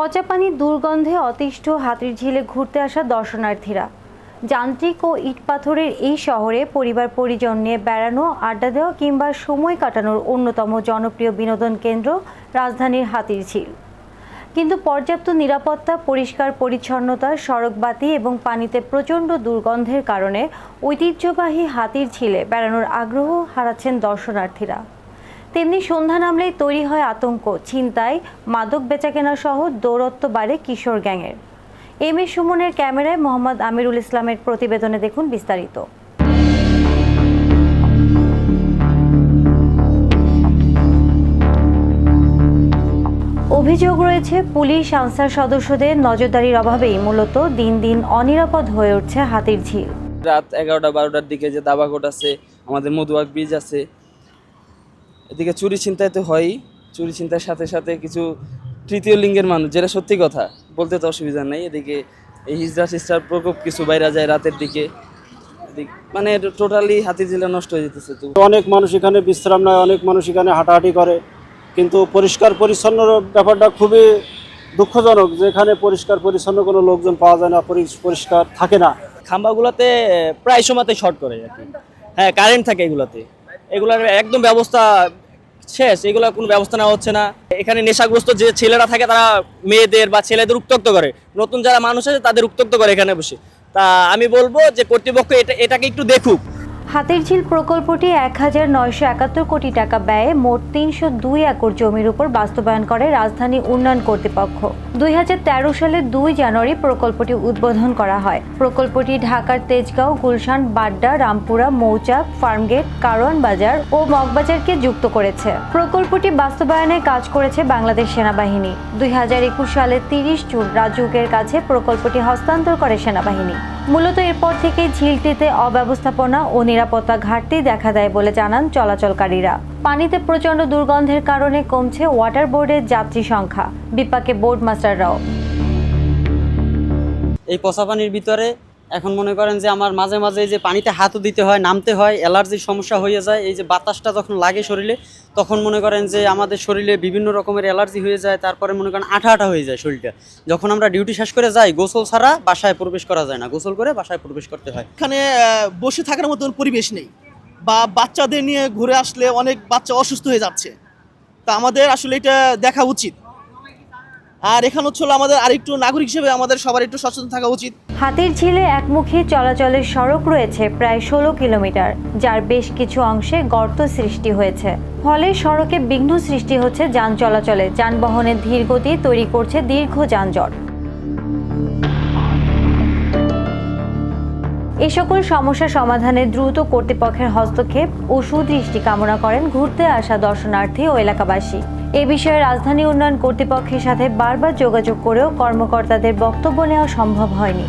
পচা পানির দুর্গন্ধে অতিষ্ঠ হাতির ঝিলে ঘুরতে আসা দর্শনার্থীরা। যান্ত্রিক ও ইট পাথরের এই শহরে পরিবার পরিজন নিয়ে বেড়ানো, আড্ডা দেওয়া কিংবা সময় কাটানোর অন্যতম জনপ্রিয় বিনোদন কেন্দ্র রাজধানীর হাতির ঝিল। কিন্তু পর্যাপ্ত নিরাপত্তা, পরিষ্কার পরিচ্ছন্নতা সড়কবাতি এবং পানিতে প্রচণ্ড দুর্গন্ধের কারণে ঐতিহ্যবাহী হাতির ঝিলে বেড়ানোর আগ্রহ হারাচ্ছেন দর্শনার্থীরা। তেমনি সন্ধ্যা নামলেই তৈরি হয় আতঙ্ক, ছিনতাই, মাদক বেচাকেনা সহ দৌরত্ব বাড়ে কিশোর গ্যাংয়ের। এম এ সুমনের ক্যামেরায় মোহাম্মদ আমিরুল ইসলামের প্রতিবেদনে দেখুন বিস্তারিত। অভিযোগ রয়েছে, পুলিশ আনসার সদস্যদের নজরদারির অভাবেই মূলত দিন দিন অনিরাপদ হয়ে উঠছে হাতির ঝিল। রাত এগারোটা বারোটার দিকে যে দাবাকোট আছে, আমাদের মধুয়াক ব্রিজ আছে এদিকে চুরি ছিনতাই তো হয়ই। চুরি চিন্তার সাথে সাথে কিছু তৃতীয় লিঙ্গের মানুষ যেটা সত্যি কথা বলতে তো অসুবিধা নেই। এদিকে এই হিজড়া সিস্টার প্রকোপ কিছু বাইরে যায় রাতের দিকে। মানে টোটালি হাতি জেলা নষ্ট হয়ে যেতেছে তো। অনেক মানুষ এখানে বিশ্রাম নেয় অনেক মানুষ এখানে হাঁটাহাঁটি করে। কিন্তু পরিষ্কার পরিচ্ছন্ন ব্যাপারটা খুবই দুঃখজনক যে এখানে পরিষ্কার পরিচ্ছন্ন কোনো লোকজন পাওয়া যায় না পরিষ্কার থাকে না। খাম্বাগুলোতে প্রায় সময়তে শর্ট করে আর কি। হ্যাঁ কারেন্ট থাকে এগুলোতে। এগুলোর একদম ব্যবস্থা শেষ, এগুলো কোনো ব্যবস্থা নেওয়া হচ্ছে না। এখানে নেশাগ্রস্ত যে ছেলেরা থাকে, তারা মেয়েদের বা ছেলেদের উত্তক্ত করে। নতুন যারা মানুষ আছে, তাদের উত্তক্ত করে এখানে বসে। তা আমি বলব যে কর্তৃপক্ষ এটা, এটাকে একটু দেখুক। হাতির ঝিল প্রকল্পটি এক হাজার নয়শো একাত্তর কোটি টাকা ব্যয়ে মোট তিনশো দুই একর জমির উপর বাস্তবায়ন করে রাজধানী উন্নয়ন কর্তৃপক্ষ। দুই হাজার তেরো সালের দুই জানুয়ারি প্রকল্পটি উদ্বোধন করা হয়। প্রকল্পটি ঢাকার তেজগাঁও, গুলশান, বাড্ডা, রামপুরা মৌচাক ফার্মগেট, কারওয়ান বাজার ও মগবাজারকে যুক্ত করেছে। প্রকল্পটি বাস্তবায়নে কাজ করেছে বাংলাদেশ সেনাবাহিনী। দুই হাজার একুশ সালের তিরিশ জুন রাজউকের কাছে প্রকল্পটি হস্তান্তর করে সেনাবাহিনী। মূলত এরপর থেকে ঝিলটিতে অব্যবস্থাপনা ও নিরাপত্তা ঘাটতি দেখা দেয় বলে জানান চলাচলকারীরা। পানিতে প্রচণ্ড দুর্গন্ধের কারণে কমছে ওয়াটার বোর্ডের যাত্রী সংখ্যা। বিপাকে বোর্ড মাস্টাররাও এই পচা পানির ভিতরে এখন মনে করেন যে আমার মাঝে মাঝে যে পানিতে হাতও দিতে হয়, নামতে হয় অ্যালার্জির সমস্যা হয়ে যায়, এই যে বাতাসটা যখন লাগে শরীরে, তখন মনে করেন যে আমাদের শরীরে বিভিন্ন রকমের অ্যালার্জি হয়ে যায়, তারপরে মনে করেন আঠা আঠা হয়ে যায় শরীরটা। যখন আমরা ডিউটি শেষ করে যাই, গোসল ছাড়া বাসায় প্রবেশ করা যায় না। গোসল করে বাসায় প্রবেশ করতে হয়। এখানে বসে থাকার মতন পরিবেশ নেই বা বাচ্চাদের নিয়ে ঘুরে আসলে অনেক বাচ্চা অসুস্থ হয়ে যাচ্ছে। তা আমাদের আসলে এটা দেখা উচিত। আর এখানে হচ্ছে আমাদের আরেকটু নাগরিক হিসেবে আমাদের সবার একটু সচেতন থাকা উচিত। হাতির ঝিলে একমুখী চলাচলের সড়ক রয়েছে প্রায় ষোলো কিলোমিটার, যার বেশ কিছু অংশে গর্ত সৃষ্টি হয়েছে। ফলে সড়কে বিঘ্ন সৃষ্টি হচ্ছে যান চলাচলে। যানবাহনের ধীর গতি তৈরি করছে দীর্ঘ যানজট। এ সকল সমস্যা সমাধানে দ্রুত কর্তৃপক্ষের হস্তক্ষেপ ও সুদৃষ্টি কামনা করেন ঘুরতে আসা দর্শনার্থী ও এলাকাবাসী। এ বিষয়ে রাজধানী উন্নয়ন কর্তৃপক্ষের সাথে বারবার যোগাযোগ করেও কর্মকর্তাদের বক্তব্য নেওয়া সম্ভব হয়নি।